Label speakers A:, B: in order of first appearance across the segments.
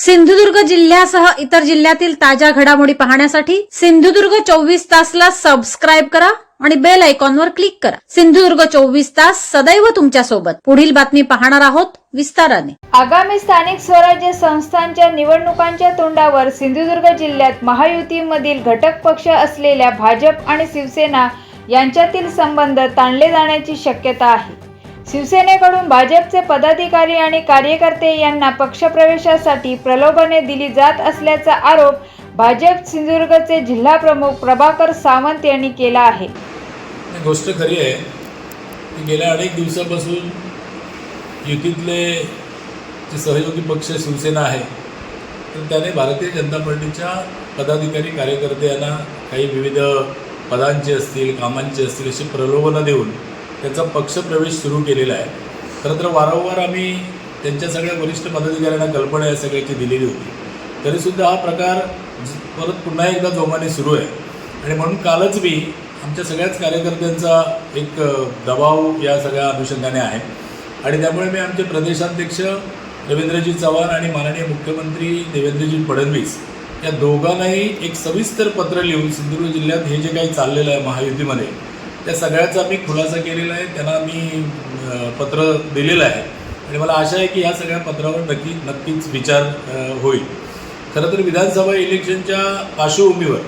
A: सिंधुदुर्ग जिल्ह्यासह इतर जिल्ह्यातील ताज्या घडामोडी पाहण्यासाठी सिंधुदुर्ग चोवीस तासला सबस्क्राईब करा आणि बेल आयकॉनवर क्लिक करा. सिंधुदुर्ग चोवीस तास सदैव तुमच्यासोबत. पुढील बातमी पाहणार आहोत विस्ताराने.
B: आगामी स्थानिक स्वराज्य संस्थांच्या निवडणुकांच्या तोंडावर सिंधुदुर्ग जिल्ह्यात महायुतीमधील घटक पक्ष असलेल्या भाजप आणि शिवसेना यांच्यातील संबंध ताणले जाण्याची शक्यता आहे. शिवसेनेकडून भाजपचे पदाधिकारी आणि कार्यकर्ते यांना पक्षप्रवेशासाठी प्रलोभने दिली जात असल्याचा आरोप भाजप सिंधुदुर्गचे जिल्हा प्रमुख प्रभाकर सावंत यांनी केला आहे.
C: ही गोष्ट खरी आहे. की गेल्या अनेक दिवसापासून युतीतले जे सहयोगी पक्ष शिवसेना आहे तर त्याने भारतीय जनता पार्टीच्या पदाधिकारी कार्यकर्त्यांना काही विविध पदांचे असतील कामांचे असतील अशी प्रलोभनं देऊन त्यांचा पक्षप्रवेश सुरू केलेला आहे. खरं तर वारंवार आम्ही त्यांच्या सगळ्या वरिष्ठ पदाधिकाऱ्यांना कल्पना या सगळ्याची दिलेली होती. तरीसुद्धा हा प्रकार परत पुन्हा एकदा जोमाने सुरू आहे. आणि म्हणून कालच मी आमच्या सगळ्याच कार्यकर्त्यांचा एक दबाव या सगळ्या अनुषंगाने आहे. आणि त्यामुळे मी आमचे प्रदेशाध्यक्ष रवींद्रजी चव्हाण आणि माननीय मुख्यमंत्री देवेंद्रजी फडणवीस या दोघांनाही एक सविस्तर पत्र लिहून सिंधुदुर्ग जिल्ह्यात हे जे काही चाललेलं आहे महायुतीमध्ये त्या सगळ्याचा मी खुलासा केलेला आहे त्यांना मी पत्र दिलेलं आहे. आणि मला आशा आहे की या सगळ्या पत्रावर नक्की नक्कीच विचार होईल. खरं तर विधानसभा इलेक्शनच्या पार्श्वभूमीवर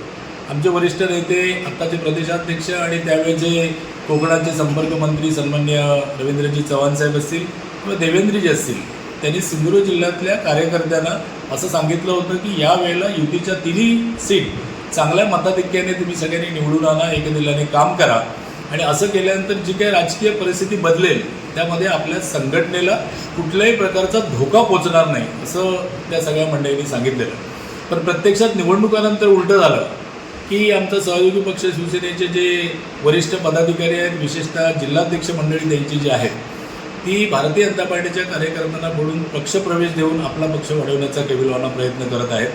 C: आमचे वरिष्ठ नेते आत्ताचे प्रदेशाध्यक्ष आणि त्यावेळेचे कोकणाचे संपर्क मंत्री सन्मान्य रवींद्रजी चव्हाण साहेब असतील किंवा देवेंद्रजी असतील त्यांनी सिंधुदुर्ग जिल्ह्यातल्या कार्यकर्त्यांना असं सांगितलं होतं की या वेळेला युतीच्या तिन्ही सीट चांगल्या मताधिक्याने तुम्ही सगळ्यांनी निवडून आणा एकदिलाने काम करा. आणि असं केल्यानंतर जी काही राजकीय परिस्थिती बदलेल त्यामध्ये आपल्या संघटनेला कुठल्याही प्रकारचा धोका पोचणार नाही असं त्या सगळ्या मंडळींनी सांगितलेलं. पण प्रत्यक्षात निवडणुकानंतर उलटं झालं की आमचा सहयोगी पक्ष शिवसेनेचे जे वरिष्ठ पदाधिकारी आहेत विशेषतः जिल्हाध्यक्ष मंडळी त्यांची जी आहेत ती भारतीय जनता पार्टीच्या कार्यकर्त्यांना बोलून पक्षप्रवेश देऊन आपला पक्ष वाढवण्याचा केविलवाना प्रयत्न करत आहेत.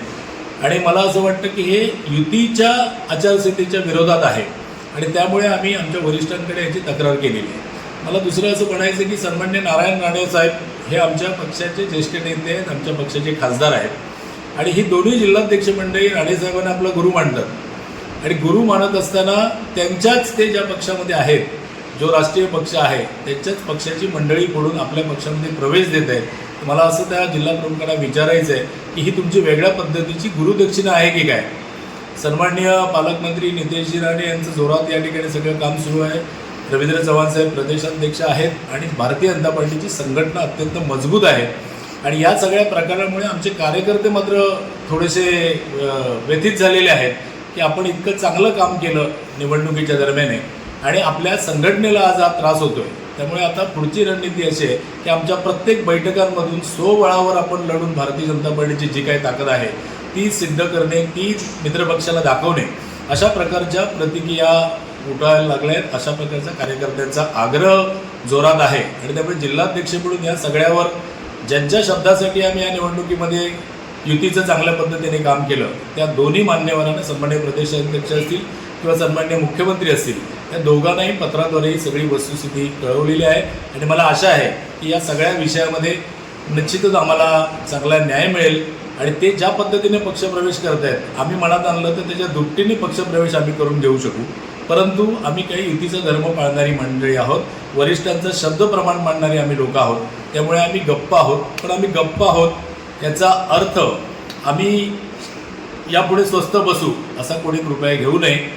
C: आणि मला असं वाटतं की हे युतीच्या आचारसंहितेच्या विरोधात आहे. आणि त्यामुळे आम्ही आमच्या वरिष्ठांकडे याची तक्रार केलेली आहे. मला दुसरं असं म्हणायचं की सन्मान्य नारायण राणे साहेब हे आमच्या पक्षाचे ज्येष्ठ नेते आहेत आमच्या पक्षाचे खासदार आहेत. आणि ही दोन्ही जिल्हाध्यक्ष मंडळी राणेसाहेबांना आपला गुरु मानतात. आणि गुरु मानत असताना त्यांच्याच ते ज्या पक्षामध्ये आहेत जो राष्ट्रीय पक्ष आहे त्यांच्याच पक्षाची मंडळी पडून आपल्या पक्षामध्ये प्रवेश देत आहेत. मला असं त्या जिल्हा प्रमुखांना विचारायचं आहे की ही तुमची वेगळ्या पद्धतीची गुरुदक्षिणा आहे की काय? सन्माननीय पालकमंत्री नितेशजी राणे यांचं जोरात या ठिकाणी सगळं काम सुरू आहे. रवींद्र चव्हाण साहेब प्रदेशाध्यक्ष आहेत आणि भारतीय जनता पार्टीची संघटना अत्यंत मजबूत आहे. आणि या सगळ्या प्रकारामुळे आमचे कार्यकर्ते मात्र थोडेसे व्यथित झालेले आहेत की आपण इतकं चांगलं काम केलं निवडणुकीच्या दरम्याने. आणि आपल्या संघटनेला आज हा त्रास होतोय. त्यामुळे आता पुढची रणनीती अशी आहे की आमच्या प्रत्येक बैठकांमधून स्वबळावर आपण लढून भारतीय जनता पार्टीची जी काही ताकद आहे ती सिद्ध करणे ती मित्रपक्षाला दाखवणे अशा प्रकारच्या प्रतिक्रिया उठायला लागल्या आहेत अशा प्रकारचा कार्यकर्त्यांचा आग्रह जोरात आहे. आणि त्यामुळे जिल्हाध्यक्ष म्हणून या सगळ्यावर ज्यांच्या शब्दासाठी आम्ही या निवडणुकीमध्ये युतीचं चांगल्या पद्धतीने काम केलं त्या दोन्ही मान्यवरांना सन्मान्य प्रदेशाध्यक्ष असतील किंवा सन्मान्य मुख्यमंत्री असतील त्या दोघांनाही पत्राद्वारे ही सगळी वस्तुस्थिती कळवलेली आहे. आणि मला आशा आहे की या सगळ्या विषयामध्ये निश्चितच आम्हाला चांगला न्याय मिळेल. आणि ते ज्या पद्धतीने पक्षप्रवेश करत आहेत आम्ही मनात आणलं तर त्याच्या दुपटीने पक्षप्रवेश आम्ही करून घेऊ शकू. परंतु आम्ही काही युतीचा धर्म पाळणारी मंडळी आहोत. वरिष्ठांचं शब्द प्रमाण मांडणारी आम्ही लोक आहोत. त्यामुळे आम्ही गप्प आहोत. पण आम्ही गप्प आहोत याचा अर्थ आम्ही यापुढे स्वस्त बसू असा कोणी कृपया घेऊ नये.